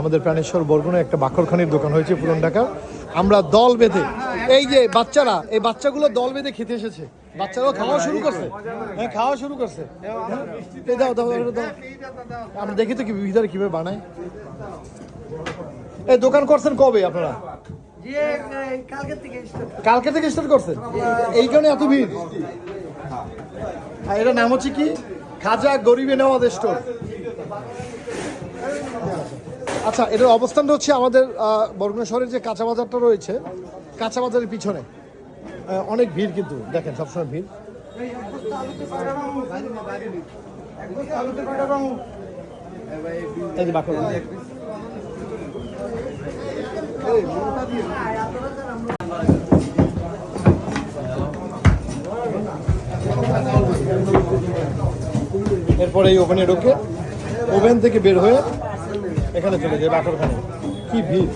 আমাদের প্রাণেশ্বর বরগুনে একটা বাকরখানির দোকান হয়েছে পুরন ঢাকার আমরা দল বেঁধে, এই যে বাচ্চারা, এই বাচ্চাগুলো দল বেঁধে খেতে এসেছে। বাচ্চারাও খাওয়া শুরু করছে। হ্যাঁ খাওয়া শুরু করছে। দাও দাও আমরা দেখি তো কি ভিতরে কীভাবে বানায়। এই দোকান করছেন কবে আপনারা? কালকে থেকে স্টার্ট করছেন? এই কারণে এত ভিড়। এটার নাম হচ্ছে কি? খাজা গরিবে নেওয়া স্টোর আচ্ছা এটার অবস্থানটা হচ্ছে আমাদের বরগুনা শহরের যে কাঁচা বাজারটা রয়েছে, কাঁচা বাজারের পিছনে। অনেক ভিড় কিন্তু, দেখেন, সবসময় ভিড়। এরপরে এই ওভেনে ঢোকে, ওভেন থেকে বের হয়ে এখানে চলে যায় বাকরখানে। কি ভিড়?